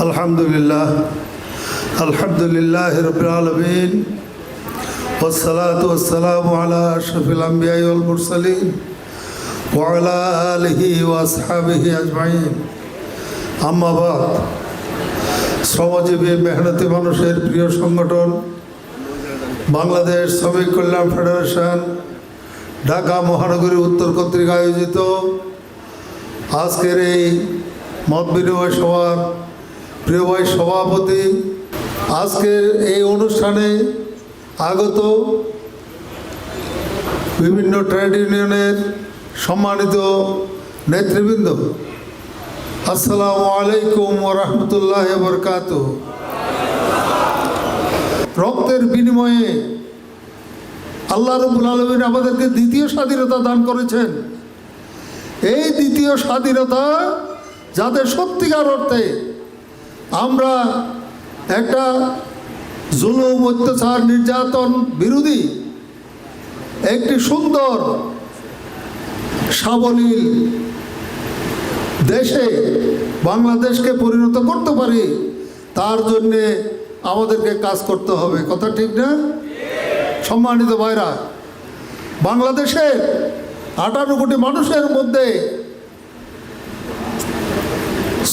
الحمد لله الحمد لله رب العالمين والصلاة والسلام على أشرف الأنبياء والمرسلين وعلى آله وأصحابه أجمعين أما بعد শ্রমজীবী মেহনতি মানুষের প্রিয় সংগঠন বাংলাদেশ শ্রমিক কল্যাণ ফেডারেশন ঢাকা মহানগরী উত্তর কর্তৃক আয়োজিত আজকের এই মত বিনিময় সভার প্রিয় ভাই সভাপতি আজকের এই অনুষ্ঠানে আগত বিভিন্ন ট্রেড ইউনিয়নের সম্মানিত নেতৃবৃন্দ, আসসালামু আলাইকুম রহমতুল্লাহ বরকাত রক্তের বিনিময়ে আল্লাহ রবুল আলমিন আমাদেরকে দ্বিতীয় স্বাধীনতা দান করেছেন। এই দ্বিতীয় স্বাধীনতা যাতে সত্যিকার অর্থে আমরা একটা জুলুম, অত্যাচার, নির্যাতন বিরোধী একটি সুন্দর, সাবলীল দেশে বাংলাদেশকে পরিণত করতে পারি, তার জন্যে আমাদেরকে কাজ করতে হবে। কথা ঠিক না? সম্মানিত ভাইরা, বাংলাদেশের আটান্ন কোটি মানুষের মধ্যে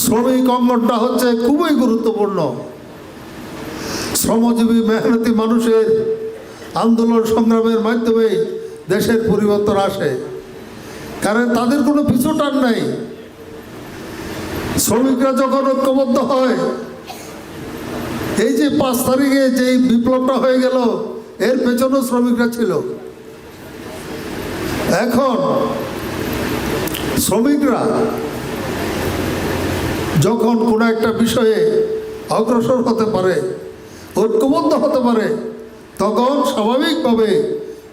শ্রমিক অঙ্গনটা হচ্ছে খুবই গুরুত্বপূর্ণ। শ্রমজীবী, মেহনতি মানুষের আন্দোলন সংগ্রামের মাধ্যমে দেশের পরিবর্তন আসে। কারণ তাদের কোনো পিছু টান নাই। শ্রমিকরা যখন ঐক্যবদ্ধ হয়, এই যে পাঁচ তারিখে যে বিপ্লবটা হয়ে গেল, এর পেছনেও শ্রমিকরা ছিল। এখন শ্রমিকরা যখন কোনো একটা বিষয়ে অগ্রসর হতে পারে, ঐক্যবদ্ধ হতে পারে, তখন স্বাভাবিকভাবে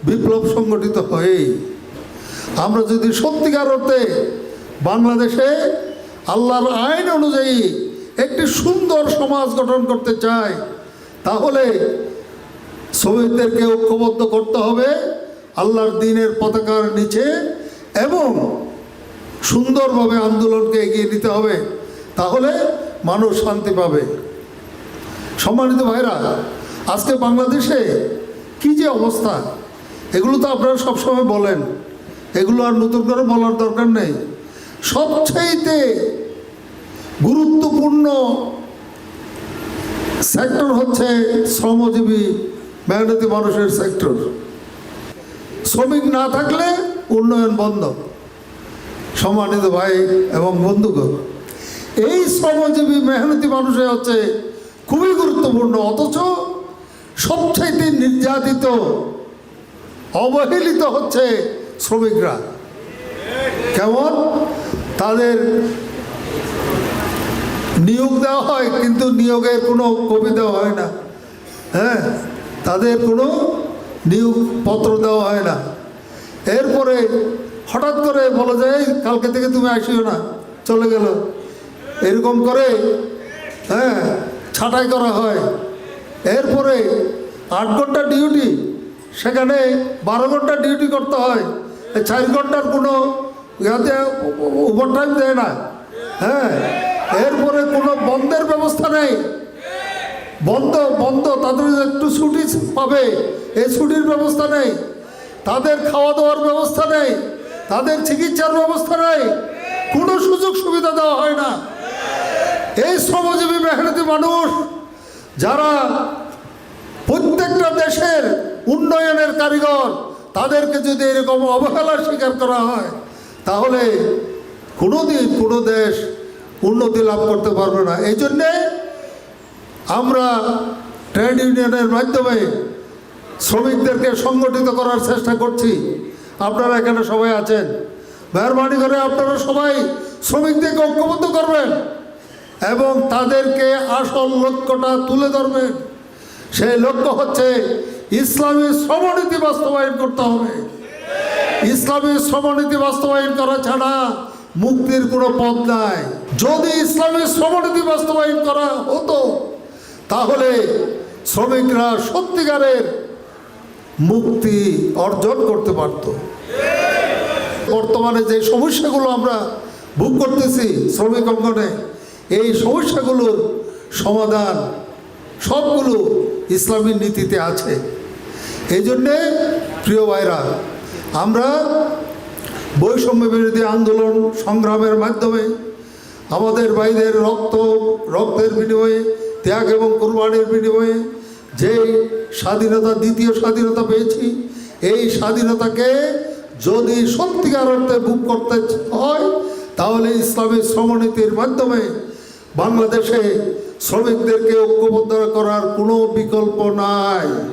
বিপ্লব সংগঠিত হয়েই। আমরা যদি সত্যিকার অর্থে বাংলাদেশে আল্লাহর আইন অনুযায়ী একটি সুন্দর সমাজ গঠন করতে চাই, তাহলে শ্রমিকদেরকে ঐক্যবদ্ধ করতে হবে আল্লাহর দিনের পতাকার নিচে এবং সুন্দরভাবে আন্দোলনকে এগিয়ে নিতে হবে। তাহলে মানুষ শান্তি পাবে। সম্মানিত ভাইরা আজকে বাংলাদেশে কি যে অবস্থা, এগুলো তো আপনারা সবসময় বলেন। এগুলো আর নতুন করে বলার দরকার নেই। সবচাইতে গুরুত্বপূর্ণ সেক্টর হচ্ছে শ্রমজীবী, মেহনতি মানুষের সেক্টর। শ্রমিক না থাকলে উন্নয়ন বন্ধ। সম্মানিত ভাই এবং বন্ধুগণ এই শ্রমজীবী মেহনতি মানুষের হচ্ছে খুবই গুরুত্বপূর্ণ, অথচ সবচাইতে নির্যাতিত, অবহেলিত হচ্ছে শ্রমিকরা। কেমন? তাদের নিয়োগ দেওয়া হয়, কিন্তু নিয়োগের কোনো কপি দেওয়া হয় না। হ্যাঁ তাদের কোনো নিয়োগ পত্র দেওয়া হয় না। এরপরে হঠাৎ করে বলা যায় কালকে থেকে তুমি আসিও না, চলে গেল। এরকম করে হ্যাঁ ছাঁটাই করা হয়। এরপরে আট ঘণ্টা ডিউটি সেখানে বারো ঘণ্টা ডিউটি করতে হয়। চার ঘণ্টার কোনো ইয়াতে ওভার টাইম দেয় না। হ্যাঁ এরপরে কোনো বন্ধের ব্যবস্থা নেই। বন্ধ বন্ধ, তাদের একটু ছুটি পাবে, এই ছুটির ব্যবস্থা নেই। তাদের খাওয়া দাওয়ার ব্যবস্থা নেই, তাদের চিকিৎসার ব্যবস্থা নেই। কোনো সুযোগ সুবিধা দেওয়া হয় না। এই শ্রমজীবী মেহনতি মানুষ, যারা প্রত্যেকটা দেশের উন্নয়নের কারিগর, তাদেরকে যদি এরকম অবহেলার স্বীকার করা হয়, তাহলে কোনো দিন কোনো দেশ উন্নতি লাভ করতে পারবে না। এই জন্যে আমরা ট্রেড ইউনিয়নের মাধ্যমে শ্রমিকদেরকে সংগঠিত করার চেষ্টা করছি। আপনারা এখানে সবাই আছেন। মেহরবানি করে আপনারা সবাই শ্রমিকদেরকে ঐক্যবদ্ধ করবেন। এবং তাদেরকে আসল লক্ষ্যটা তুলে ধরবেন সেই লক্ষ্য হচ্ছে ইসলামী শ্রমনীতি বাস্তবায়ন করতে হবে। ইসলামী শ্রমনীতি বাস্তবায়ন করা ছাড়া মুক্তির কোনো পথ নাই। যদি ইসলামী শ্রমনীতি বাস্তবায়ন করা হতো, তাহলে শ্রমিকরা সত্যিকারের মুক্তি অর্জন করতে পারত। বর্তমানে যে সমস্যাগুলো আমরা ভোগ করতেছি শ্রমিক অঙ্গনে এই সমস্যাগুলোর সমাধান সবগুলো ইসলামী নীতিতে আছে। এই জন্যে, প্রিয় ভাইরা, আমরা বৈষম্য বিরোধী আন্দোলন সংগ্রামের মাধ্যমে আমাদের ভাইদের রক্ত, রক্তের বিনিময়ে, ত্যাগ এবং কোরবানির বিনিময়ে যে স্বাধীনতা, দ্বিতীয় স্বাধীনতা পেয়েছি, এই স্বাধীনতাকে যদি সত্যিকার অর্থে বুক করতে হয়, তাহলে ইসলামের শ্রমনীতির মাধ্যমে বাংলাদেশে শ্রমিকদেরকে ঐক্যবদ্ধ করার কোনো বিকল্প নাই।